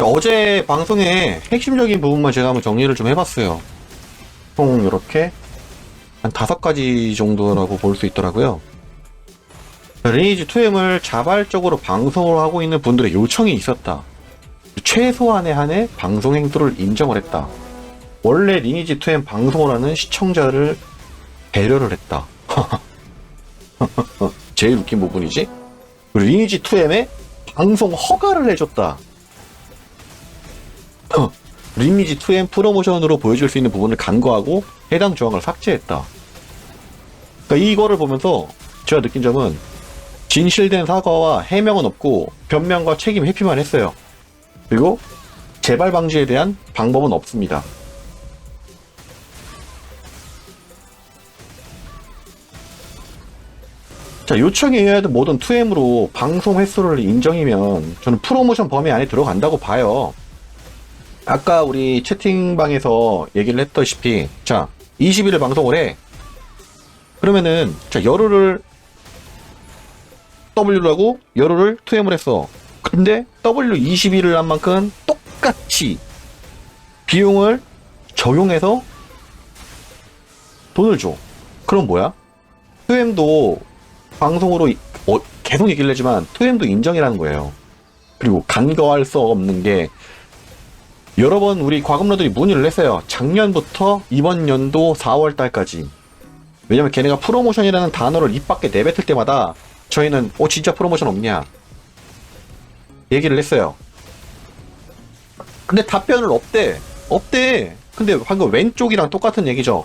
자, 어제 방송에 핵심적인 부분만 제가 한번 정리를 좀 해봤어요. 총 이렇게 한 다섯 가지 정도라고 볼 수 있더라고요. 리니지 2M을 자발적으로 방송을 하고 있는 분들의 요청이 있었다. 최소한의 한의 방송 행도를 인정을 했다. 원래 리니지 2M 방송을 하는 시청자를 배려를 했다. 제일 웃긴 부분이지? 리니지 2M에 방송 허가를 해줬다. 리니지 2M 프로모션으로 보여줄 수 있는 부분을 간과하고 해당 조항을 삭제했다. 그러니까 이거를 보면서 제가 느낀 점은 진실된 사과와 해명은 없고 변명과 책임 회피만 했어요. 그리고 재발 방지에 대한 방법은 없습니다. 자, 요청에 의하여 모든 2M으로 방송 횟수를 인정이면 저는 프로모션 범위 안에 들어간다고 봐요. 아까 우리 채팅방에서 얘기를 했다시피 자 20일을 방송을 해. 그러면은 자 열흘을 W라고 열흘을 2M을 했어. 근데 W 21을 한 만큼 똑같이 비용을 적용해서 돈을 줘. 그럼 뭐야? 2M도 방송으로 이- 어, 계속 얘기를 하지만 2M도 인정이라는 거예요. 그리고 간과할 수 없는 게 여러 번 우리 과금러들이 문의를 했어요. 작년부터 이번 연도 4월 달까지. 왜냐면 걔네가 프로모션이라는 단어를 입 밖에 내뱉을 때마다 저희는 어 진짜 프로모션 없냐? 얘기를 했어요. 근데 답변을 없대. 없대. 근데 방금 왼쪽이랑 똑같은 얘기죠.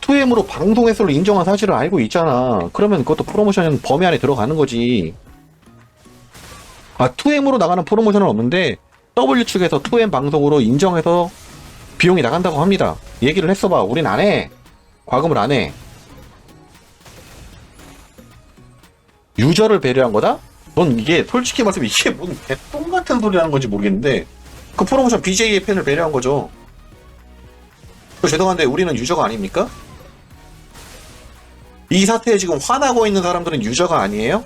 2M으로 방송 횟수를 인정한 사실을 알고 있잖아. 그러면 그것도 프로모션 범위 안에 들어가는 거지. 아, 2M으로 나가는 프로모션은 없는데 W 측에서 2M 방송으로 인정해서 비용이 나간다고 합니다. 얘기를 했어봐. 우린 안 해. 과금을 안 해. 유저를 배려한 거다? 넌 이게 솔직히 말하면 이게 뭔 개똥 같은 소리 하는 건지 모르겠는데 그 프로모션 BJ의 팬을 배려한 거죠. 그 죄송한데 우리는 유저가 아닙니까? 이 사태에 지금 화나고 있는 사람들은 유저가 아니에요?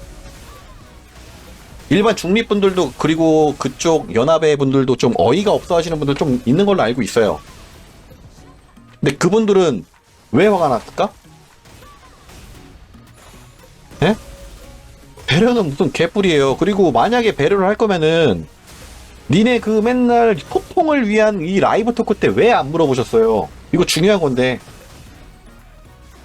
일반 중립분들도 그리고 그쪽 연합의 분들도 좀 어이가 없어 하시는 분들 좀 있는 걸로 알고 있어요. 근데 그분들은 왜 화가 났을까? 예? 배려는 무슨 개뿔이에요. 그리고 만약에 배려를 할 거면은 니네 그 맨날 소통을 위한 이 라이브 토크 때 왜 안 물어보셨어요? 이거 중요한 건데.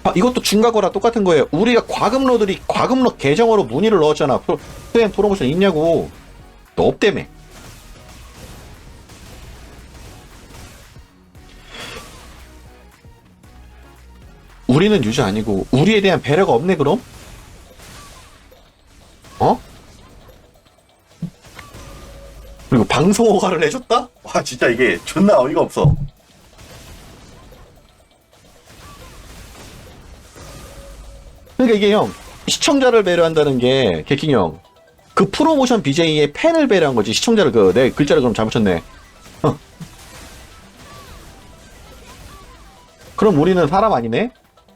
아, 이것도 중과거라 똑같은 거예요. 우리가 과금러들이 과금러 계정으로 문의를 넣었잖아. 프로, 프로그램 프로모션 있냐고. 너 없다며. 우리는 유저 아니고 우리에 대한 배려가 없네 그럼? 어? 그리고 방송 허가를 해줬다? 와 진짜 이게 존나 어이가 없어. 그러니까 이게 형 시청자를 배려한다는 게 개킹 형. 그 프로모션 BJ의 팬을 배려한 거지 시청자를 그 내 글자를 그럼 잘못 쳤네. 어. 그럼 우리는 사람 아니네?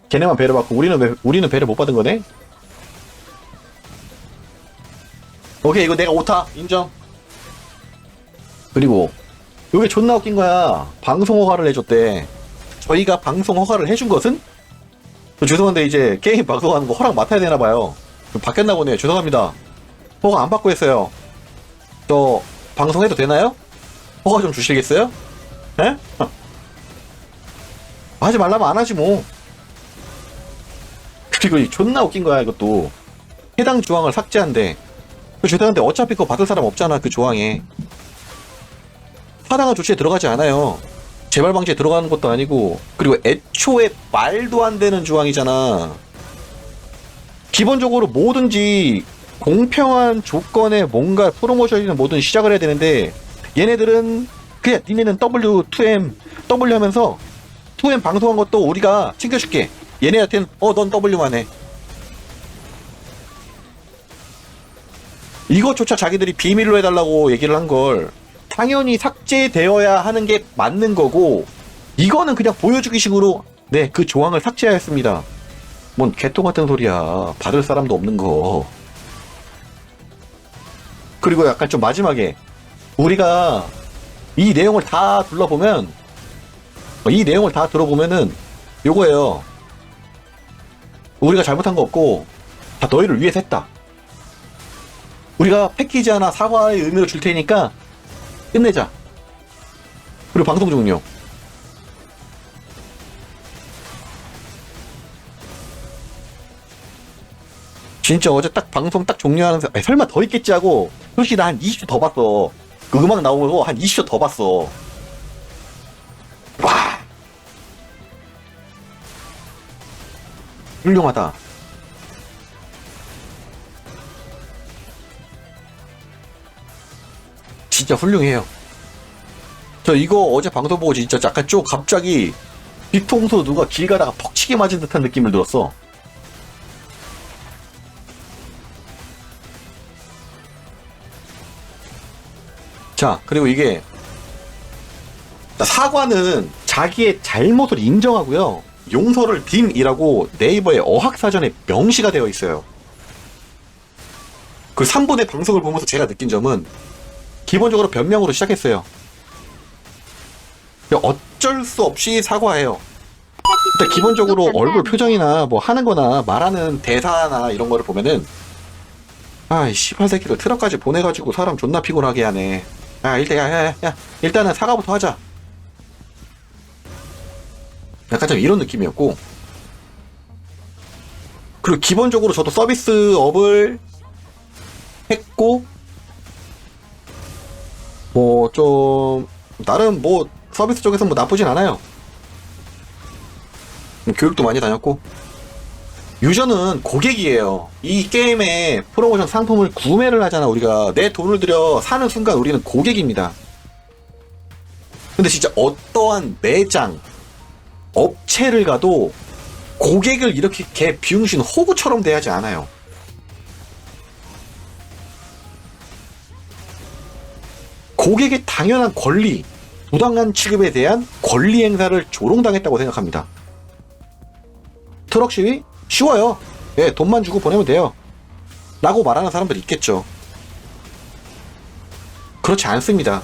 걔네만 배려받고 우리는 왜 우리는 배려 못 받은 거네? 오케이 이거 내가 오타 인정. 그리고 이게 존나 웃긴 거야. 방송 허가를 해줬대. 저희가 방송 허가를 해준 것은 저 죄송한데 이제 게임 방송하는 거 허락 맡아야 되나 봐요. 좀 바뀌었나 보네요. 죄송합니다. 허가 안 받고 했어요. 저 방송해도 되나요? 허가 좀 주시겠어요? 에? 하지 말라면 안 하지 뭐. 그리고 이 존나 웃긴 거야 이것도. 해당 조항을 삭제한대. 그 죄송한데 어차피 그거 받을 사람 없잖아 그 조항에. 타당한 조치에 들어가지 않아요. 재발 방지에 들어가는 것도 아니고 그리고 애초에 말도 안 되는 조항이잖아. 기본적으로 뭐든지 공평한 조건에 뭔가 프로모션이나 뭐든 시작을 해야 되는데 얘네들은 그냥 니네는 W2M W 하면서 2M 방송한 것도 우리가 챙겨줄게. 얘네한테는 어 넌 W만 해. 이것조차 자기들이 비밀로 해달라고 얘기를 한 걸 당연히 삭제되어야 하는 게 맞는 거고 이거는 그냥 보여주기 식으로 네 그 조항을 삭제하였습니다. 뭔 개똥 같은 소리야. 받을 사람도 없는 거. 그리고 약간 좀 마지막에 우리가 이 내용을 다 둘러보면 이 내용을 다 들어보면은 요거예요. 우리가 잘못한 거 없고 다 너희를 위해서 했다. 우리가 패키지 하나 사과의 의미로 줄 테니까 끝내자. 그리고 방송 종료. 진짜 어제 딱 방송 딱 종료하는 사- 설마 더 있겠지 하고 솔직히 나 한 20초 더 봤어. 그 음악 나오고 한 20초 더 봤어. 와. 훌륭하다. 진짜 훌륭해요. 저 이거 어제 방송 보고 진짜 약간 좀 갑자기 뒤통수 누가 길 가다가 퍽치게 맞은 듯한 느낌을 들었어. 자, 그리고 이게 사과는 자기의 잘못을 인정하고요. 용서를 빔이라고 네이버의 어학사전에 명시가 되어 있어요. 그 3분의 방송을 보면서 제가 느낀 점은 기본적으로 변명으로 시작했어요. 어쩔 수 없이 사과해요. 일단 기본적으로 얼굴 표정이나 뭐 하는 거나 말하는 대사나 이런 거를 보면은 아이 씨발 새끼들 트럭까지 보내가지고 사람 존나 피곤하게 하네. 야 일단 야야야 야, 일단은 사과부터 하자. 약간 좀 이런 느낌이었고 그리고 기본적으로 저도 서비스업을 했고 뭐 좀 나름 뭐 서비스 쪽에서 뭐 나쁘진 않아요. 음, 교육도 많이 다녔고 유저는 고객이에요. 이 게임의 프로모션 상품을 구매를 하잖아 우리가 내 돈을 들여 사는 순간 우리는 고객입니다. 근데 진짜 어떠한 매장 업체를 가도 고객을 이렇게 개 비용신 호구처럼 대하지 않아요. 고객의 당연한 권리, 부당한 취급에 대한 권리 행사를 조롱당했다고 생각합니다. 트럭 시위? 쉬워요. 예, 돈만 주고 보내면 돼요. 라고 말하는 사람들이 있겠죠. 그렇지 않습니다.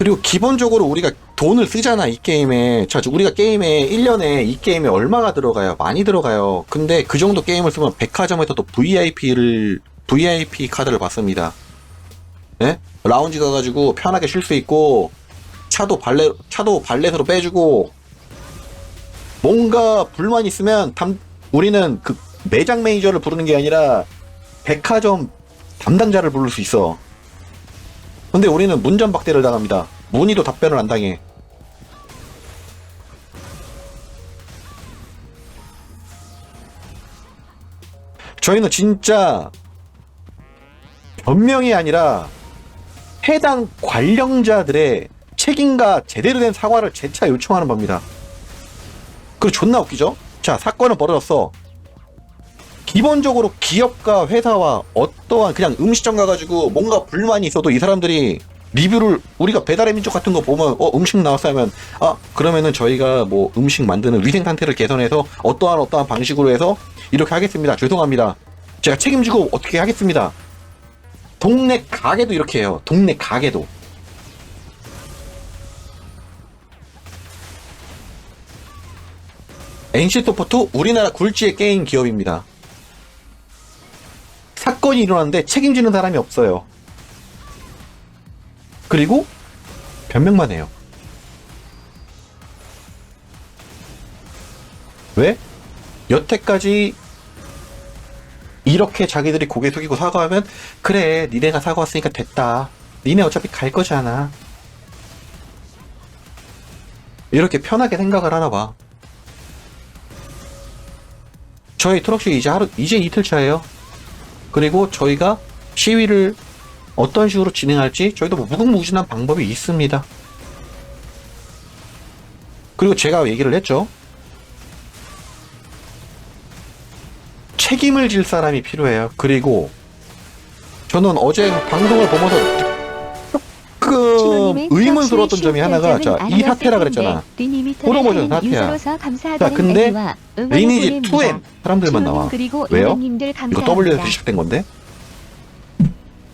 그리고 기본적으로 우리가 돈을 쓰잖아, 이 게임에. 자, 우리가 게임에, 1년에 이 게임에 얼마가 들어가요? 많이 들어가요. 근데 그 정도 게임을 쓰면 백화점에서 또 VIP를, VIP 카드를 받습니다. 예? 라운지 가가지고 편하게 쉴 수 있고, 차도 발레, 차도 발렛으로 빼주고, 뭔가 불만 있으면 담, 우리는 그 매장 매니저를 부르는 게 아니라 백화점 담당자를 부를 수 있어. 근데 우리는 문전박대를 당합니다. 문의도 답변을 안 당해. 저희는 진짜 변명이 아니라 해당 관련자들의 책임과 제대로 된 사과를 재차 요청하는 겁니다. 그리고 존나 웃기죠? 자, 사건은 벌어졌어. 기본적으로 기업과 회사와 어떠한 그냥 음식점 가가지고 뭔가 불만이 있어도 이 사람들이 리뷰를 우리가 배달의 민족 같은 거 보면 어 음식 나왔어 하면 아 그러면은 저희가 뭐 음식 만드는 위생 상태를 개선해서 어떠한 어떠한 방식으로 해서 이렇게 하겠습니다. 죄송합니다. 제가 책임지고 어떻게 하겠습니다. 동네 가게도 이렇게 해요. 동네 가게도. NC소프트 우리나라 굴지의 게임 기업입니다 사건이 일어났는데 책임지는 사람이 없어요. 그리고 변명만 해요. 왜? 여태까지 이렇게 자기들이 고개 숙이고 사과하면 그래 니네가 사과했으니까 됐다. 니네 어차피 갈 거잖아. 이렇게 편하게 생각을 하나 봐. 저희 트럭시 이제 하루 이제 이틀 차예요. 그리고 저희가 시위를 어떤 식으로 진행할지 저희도 뭐 무궁무진한 방법이 있습니다. 그리고 제가 얘기를 했죠. 책임을 질 사람이 필요해요. 그리고 저는 어제 방송을 보면서 조금 의문스러웠던 점이 하나가 자, 이 사태라 그랬잖아. 프로모션 사태야. 자, 근데 리니지 2M 사람들만 나와. 왜요? 이거. W에서 시작된 건데?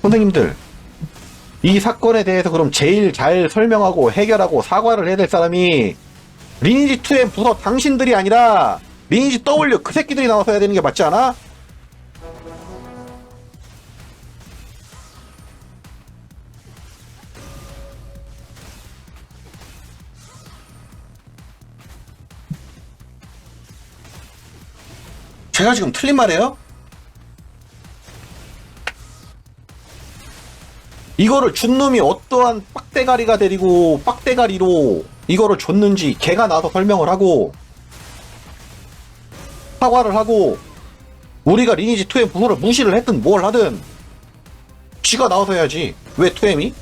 선생님들, 이 사건에 대해서 그럼 제일 잘 설명하고 해결하고 사과를 해야 될 사람이 리니지 2M 부서 당신들이 아니라 리니지 W 그 새끼들이 나와서 해야 되는 게 맞지 않아? 제가 지금 틀린 말이에요? 이거를 준 놈이 어떠한 빡대가리가 데리고 빡대가리로 이거를 줬는지 걔가 나서 설명을 하고 사과를 하고 우리가 리니지 2M 부서를 무시를 했든 뭘 하든 지가 나와서 해야지 왜 2M이?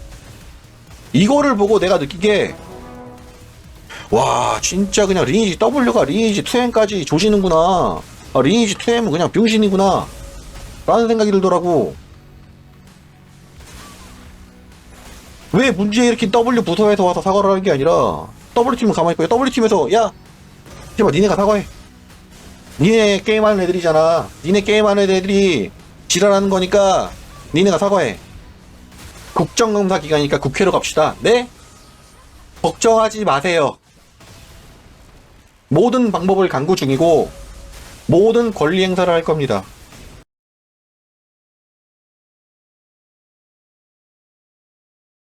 이거를 보고 내가 느끼게 와 진짜 그냥 리니지 W가 리니지 2M까지 조지는구나 아, 리니지 2M은 그냥 병신이구나. 라는 생각이 들더라고. 왜 문제 일으킨 W 부서에서 와서 사과를 하는 게 아니라 W팀은 가만히 있고 W팀에서 야! 제발 니네가 사과해. 니네 게임하는 애들이잖아. 니네 게임하는 애들이 지랄하는 거니까 니네가 사과해. 국정감사 기간이니까 국회로 갑시다. 네? 걱정하지 마세요. 모든 방법을 강구 중이고 모든 권리 행사를 할 겁니다